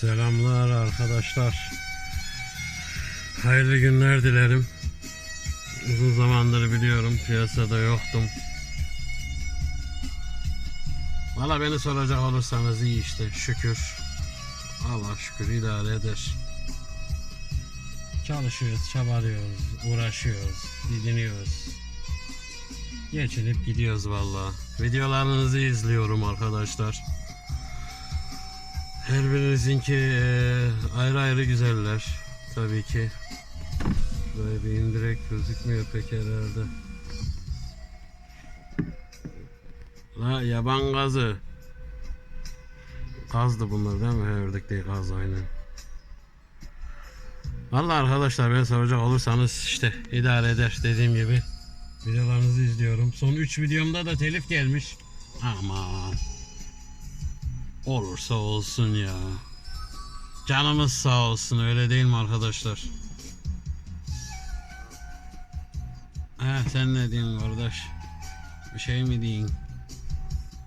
Selamlar arkadaşlar. Hayırlı günler dilerim. Uzun zamandır biliyorum piyasada yoktum. Valla beni soracak olursanız iyi işte şükür. Allah şükür idare eder. Çalışıyoruz, çabalıyoruz, uğraşıyoruz, didiniyoruz. Geçinip gidiyoruz valla. Videolarınızı izliyorum arkadaşlar. Her birinizinki eee, ayrı ayrı güzeller. Tabii ki. Böyle bir indirek gözükmüyor pek herhalde. La yaban gazı. Gazdı bunlar değil mi? He, ördek değil gaz aynen. Valla arkadaşlar ben soracak olursanız işte idare eder dediğim gibi. Videolarınızı izliyorum. Son 3 videomda da telif gelmiş. Aman. Olursa olsun ya. Canımız sağ olsun öyle değil mi arkadaşlar? Ha sen ne diyorsun kardeş? Bir şey mi diyin?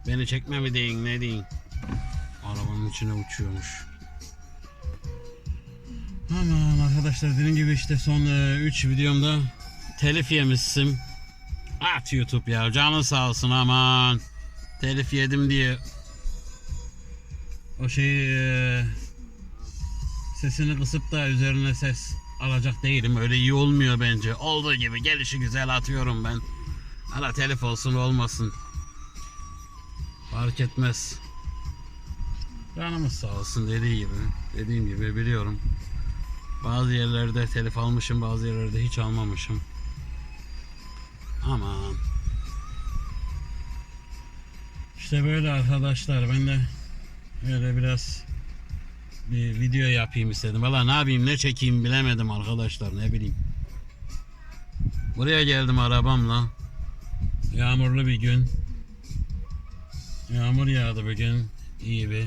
Beni çekme mi diyin ne diyin? Arabanın içine uçuyormuş. Aman arkadaşlar dediğim gibi işte son 3 videomda telif yemişsim. At YouTube ya canın sağ olsun aman. Telif yedim diye o şeyi e, sesini kısıp da üzerine ses alacak değilim. Öyle iyi olmuyor bence. Olduğu gibi gelişi güzel atıyorum ben. Hala telif olsun olmasın. Fark etmez. Canımız sağ olsun dediği gibi. Dediğim gibi biliyorum. Bazı yerlerde telif almışım, bazı yerlerde hiç almamışım. Aman. İşte böyle arkadaşlar. Ben de öyle biraz bir video yapayım istedim. Valla ne yapayım ne çekeyim bilemedim arkadaşlar ne bileyim. Buraya geldim arabamla. Yağmurlu bir gün. Yağmur yağdı bugün. İyi bir.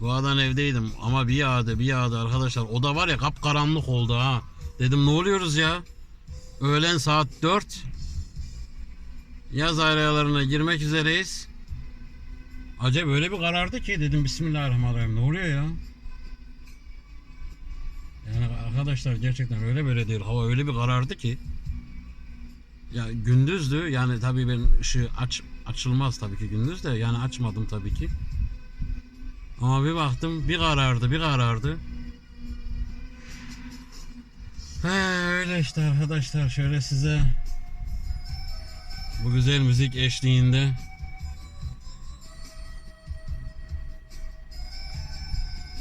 Doğadan evdeydim ama bir yağdı bir yağdı arkadaşlar. O da var ya kapkaranlık oldu ha. Dedim ne oluyoruz ya? Öğlen saat 4. Yaz ayralarına girmek üzereyiz. Acaba öyle bir karardı ki dedim Bismillahirrahmanirrahim ne oluyor ya? Yani arkadaşlar gerçekten öyle böyle değil. Hava öyle bir karardı ki. Ya gündüzdü yani tabii ben ışığı aç açılmaz tabii ki gündüz de yani açmadım tabii ki. Ama bir baktım bir karardı bir karardı. He, öyle işte arkadaşlar şöyle size bu güzel müzik eşliğinde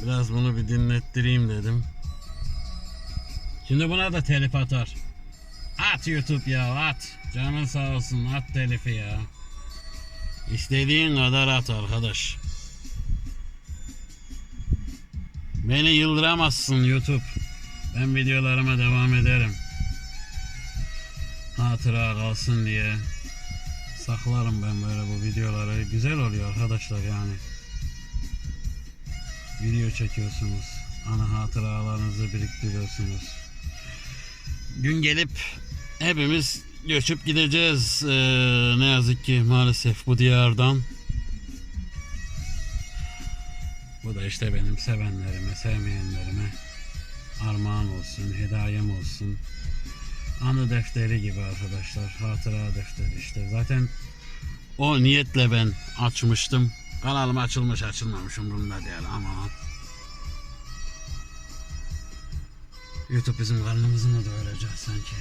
biraz bunu bir dinlettireyim dedim. Şimdi buna da telif atar. At YouTube ya at. Canın sağ olsun at telifi ya. İstediğin kadar at arkadaş. Beni yıldıramazsın YouTube. Ben videolarıma devam ederim. Hatıra kalsın diye saklarım ben böyle bu videoları. Güzel oluyor arkadaşlar yani. Video çekiyorsunuz. Ana hatıralarınızı biriktiriyorsunuz. Gün gelip hepimiz göçüp gideceğiz. Ee, ne yazık ki maalesef bu diyardan. Bu da işte benim sevenlerime, sevmeyenlerime armağan olsun, hedayem olsun. Anı defteri gibi arkadaşlar. Hatıra defteri işte. Zaten o niyetle ben açmıştım. Kanalım açılmış açılmamış umurumda değil ama YouTube bizim karnımızı mı doyuracak sanki?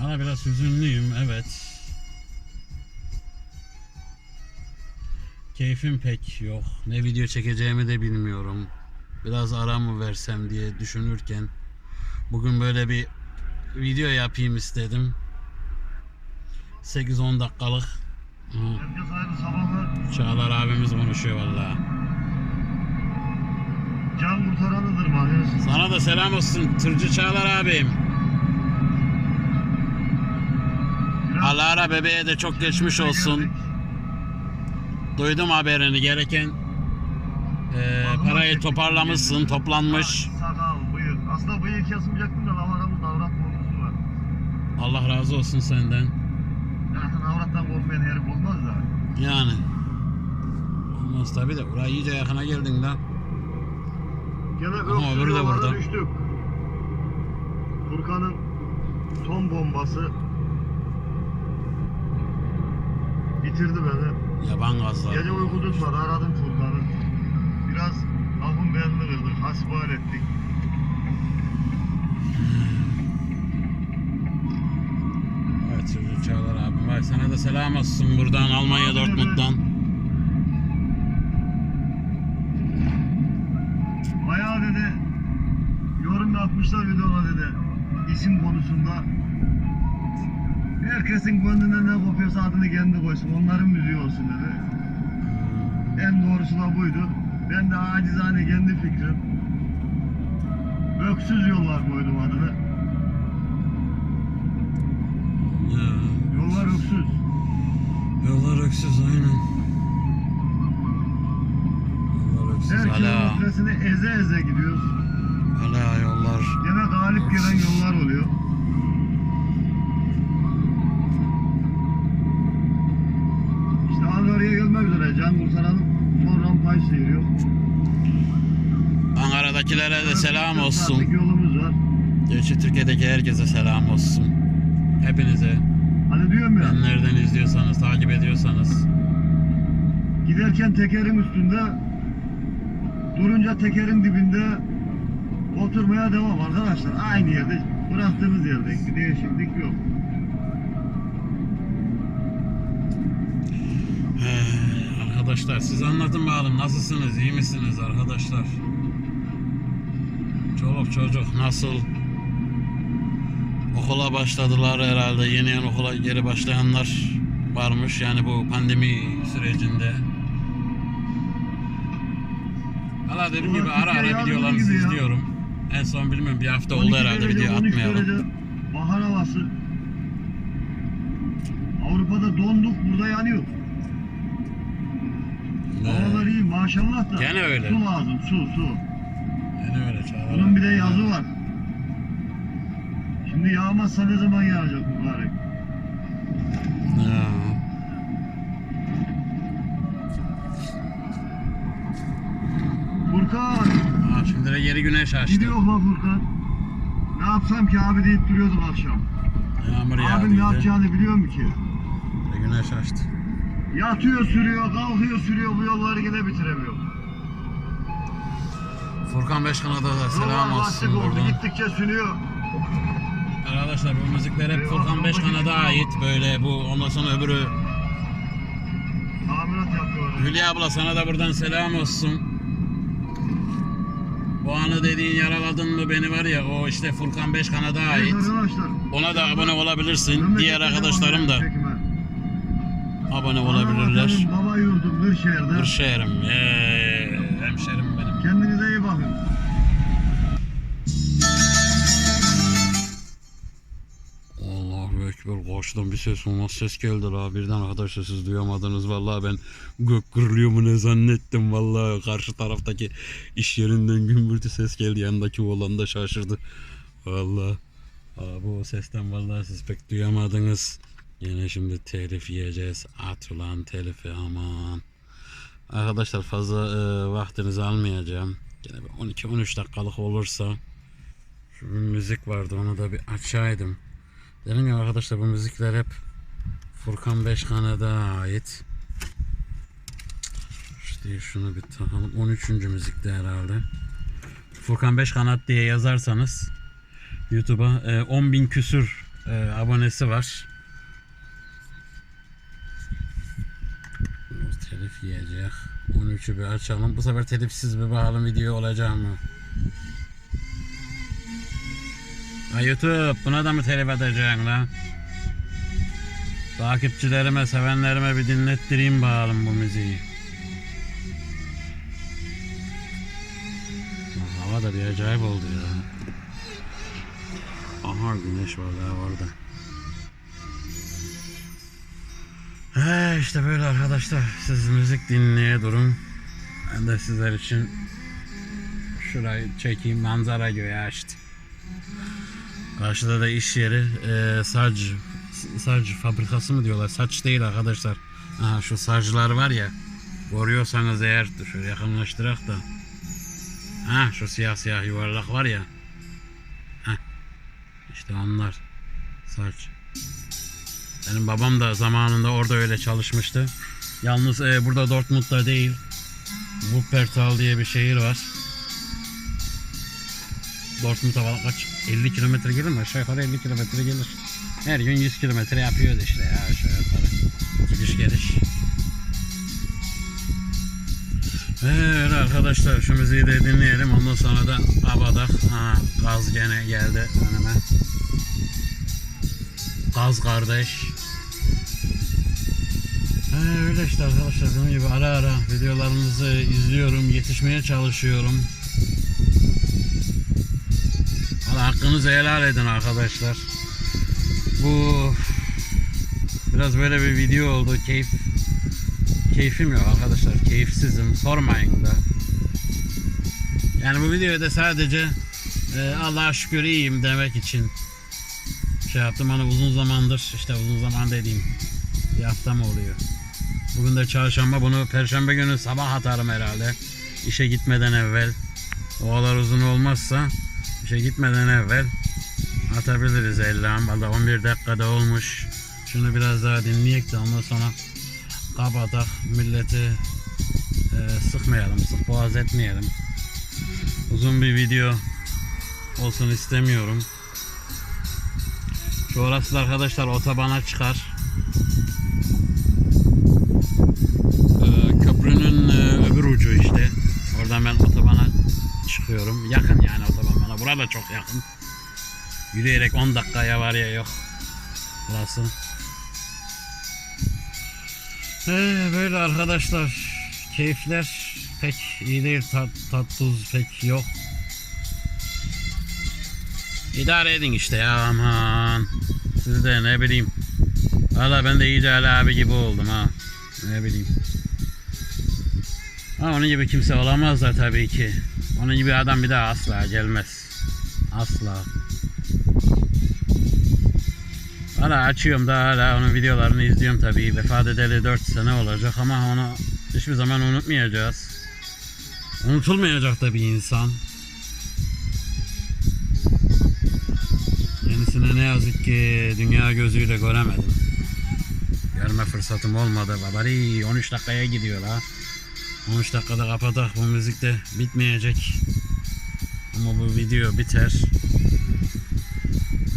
Ama biraz hüzünlüyüm evet. Keyfim pek yok. Ne video çekeceğimi de bilmiyorum. Biraz ara mı versem diye düşünürken bugün böyle bir video yapayım istedim. 8-10 dakikalık. Herkes hayırlı sabahlar. Çağlar abimiz konuşuyor vallahi. Can kurtaranıdır mahir. Sana da selam olsun Tırcı Çağlar abim. Alara bebeğe de çok geçmiş olsun. Duydum haberini gereken e, parayı toparlamışsın, toplanmış. Sakal, bıyık. Aslında bıyık kesmeyecektim de lavaramızda avrat korkusu var. Allah razı olsun senden. Korkmayan herif olmaz da. Yani yakınsınız tabi de. Oraya iyice yakına geldin lan. Gene Ama öbürü de burada. düştük. Furkan'ın son bombası bitirdi beni. Yaban gazları. Gece uyku tutmadı aradım Furkan'ı. Biraz lafın belini kırdık, hasbihal ettik. Çocuk Çağlar abim var. Sana da selam olsun buradan Almanya Abi, Dortmund'dan. Bayağı dedi yorum yapmışlar videoda dedi isim konusunda. Herkesin gönlünden ne kopuyorsa adını kendi koysun. Onların müziği olsun dedi. En doğrusu da buydu. Ben de acizane kendi fikrim. Öksüz yollar koydum adını. Ya, Yollar öksüz. Yollar öksüz aynen. Yollar öksüz. Her Hala, kilometresini eze eze gidiyoruz. hala yollar. Gene galip gelen yollar oluyor. İşte Ankara'ya gelmek üzere. Can kurtaralım. Son rampayı sıyırıyor. Ankara'dakilere de selam olsun. Yolumuz var. Türkiye'deki herkese selam olsun. Hepinize. Hani diyorum ya. Nereden izliyorsanız, takip ediyorsanız. Giderken tekerin üstünde durunca tekerin dibinde oturmaya devam arkadaşlar. Aynı yerde bıraktığımız yerde bir değişiklik yok. Arkadaşlar siz anlatın bakalım nasılsınız, iyi misiniz arkadaşlar? Çoluk çocuk nasıl? Okula başladılar herhalde. Yeni yeni okula geri başlayanlar varmış yani bu pandemi sürecinde. Valla dediğim gibi ara ara ya. izliyorum. En son bilmiyorum bir hafta 12 oldu herhalde video 13 atmayalım. bahar havası. Avrupa'da donduk, burada yanıyor. Havalar iyi maşallah da. Gene öyle. Su lazım, su, su. Yani öyle Bunun bir de yazı var. Şimdi yağmazsa ne zaman yağacak mübarek? Ya. Furkan, Aa, şimdi de geri güneş açtı. gidiyor mu Furkan? Ne yapsam ki abi deyip duruyorduk akşam. Yağmur Abim ne yapacağını biliyor mu ki? Ve Güneş açtı. Yatıyor sürüyor, kalkıyor sürüyor bu yolları yine bitiremiyor. Furkan Beşkan'a da selam Yollar olsun lastik oldu, buradan. gittikçe sünüyor. Arkadaşlar bu müzikler hep Furkan Beşkan'a da ait. Böyle bu ondan sonra öbürü. Hülya abla sana da buradan selam olsun. Bu anı dediğin yaraladın mı beni var ya o işte Furkan Beşkan'a da ait. arkadaşlar. Ona da abone olabilirsin. Diğer arkadaşlarım da abone olabilirler. Baba yurdum Kırşehir'de. Kırşehir'im. Eee, hemşerim benim. Kendinize iyi bakın. Ekber koştum bir ses olmaz. Ses geldi la. Birden arkadaşlar siz duyamadınız. Vallahi ben gök gırlıyor mu ne zannettim. Vallahi karşı taraftaki iş yerinden gümbürtü ses geldi. Yanındaki oğlan da şaşırdı. Vallahi. Abi o sesten vallahi siz pek duyamadınız. Yine şimdi telif yiyeceğiz. At ulan telifi aman. Arkadaşlar fazla e, vaktinizi almayacağım. Bir 12-13 dakikalık olursa. Şu bir müzik vardı onu da bir açaydım Dedim ya arkadaşlar bu müzikler hep Furkan Beşkan'a da ait. İşte şunu bir takalım. 13. müzikte herhalde. Furkan Beşkanat diye yazarsanız YouTube'a e, 10 bin küsür e, abonesi var. Telif yiyecek. 13'ü bir açalım. Bu sefer telifsiz bir bakalım video olacak mı? Ha YouTube buna da mı telif edeceksin lan? Takipçilerime, sevenlerime bir dinlettireyim bakalım bu müziği. Hava da bir acayip oldu ya. Aha güneş var daha orada. He işte böyle arkadaşlar. Siz müzik dinleye durun. Ben de sizler için şurayı çekeyim manzara göğe açtı. Karşıda da iş yeri e, saç saç fabrikası mı diyorlar? Saç değil arkadaşlar. Aha şu saclar var ya. Görüyorsanız eğer şöyle yakınlaştırak da. Ha şu siyah siyah yuvarlak var ya. Heh. İşte onlar. Saç. Benim babam da zamanında orada öyle çalışmıştı. Yalnız e, burada Dortmund'da değil. Wuppertal diye bir şehir var. Dortmund'a falan kaç? 50 kilometre gelir mi? Aşağı yukarı 50 kilometre gelir. Her gün 100 kilometre yapıyoruz işte ya aşağı yukarı. Gidiş geliş. Evet arkadaşlar şu müziği de dinleyelim. Ondan sonra da abadak. Ha, gaz gene geldi önüme. Gaz kardeş. Ha, öyle işte arkadaşlar dediğim gibi ara ara videolarınızı izliyorum, yetişmeye çalışıyorum. Hakkınızı helal edin arkadaşlar. Bu biraz böyle bir video oldu. Keyif keyfim yok arkadaşlar. Keyifsizim. Sormayın da. Yani bu videoda sadece e, Allah'a şükür iyiyim demek için şey yaptım. Hani uzun zamandır işte uzun zaman dediğim bir hafta mı oluyor? Bugün de çarşamba bunu perşembe günü sabah atarım herhalde. İşe gitmeden evvel. O kadar uzun olmazsa işe gitmeden evvel atabiliriz ellam. Valla 11 dakikada olmuş. Şunu biraz daha dinleyek de ondan sonra kapatak milleti e, sıkmayalım, sık boğaz etmeyelim. Uzun bir video olsun istemiyorum. Şu orası da arkadaşlar otobana çıkar. Ee, köprünün e, öbür ucu işte. Oradan ben otobana çıkıyorum. Yakın. Burada çok yakın. Yürüyerek 10 dakikaya var ya yok. Burası. Ee, böyle arkadaşlar. Keyifler pek iyi değil. Tat, tat tuz pek yok. İdare edin işte ya aman. Siz de ne bileyim. Valla ben de iyice Ali abi gibi oldum ha. Ne bileyim. Ama onun gibi kimse olamaz da tabii ki. Onun gibi adam bir daha asla gelmez. Asla. Hala açıyorum da hala onun videolarını izliyorum tabii. Vefat edeli 4 sene olacak ama onu hiçbir zaman unutmayacağız. Unutulmayacak da bir insan. Kendisini ne yazık ki dünya gözüyle göremedim. Görme fırsatım olmadı. Babari 13 dakikaya gidiyor la. 13 dakikada kapatak bu müzik de bitmeyecek. Ama bu video biter.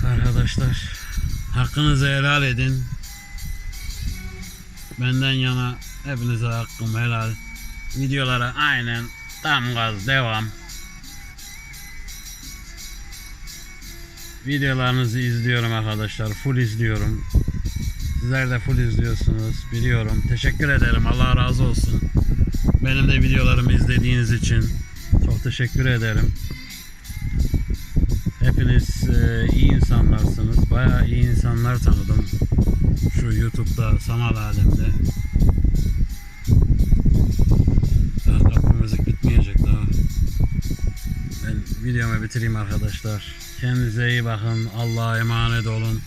Arkadaşlar hakkınızı helal edin. Benden yana hepinize hakkım helal. Videolara aynen tam gaz devam. Videolarınızı izliyorum arkadaşlar. Full izliyorum. Sizler de full izliyorsunuz. Biliyorum. Teşekkür ederim. Allah razı olsun. Benim de videolarımı izlediğiniz için çok teşekkür ederim. Hepiniz e, iyi insanlarsınız. Bayağı iyi insanlar tanıdım. Şu YouTube'da, sanal alemde. Daha müzik bitmeyecek daha. Ben videomu bitireyim arkadaşlar. Kendinize iyi bakın. Allah'a emanet olun.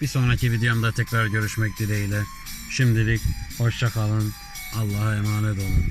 Bir sonraki videomda tekrar görüşmek dileğiyle. Şimdilik hoşça kalın. Allah'a emanet olun.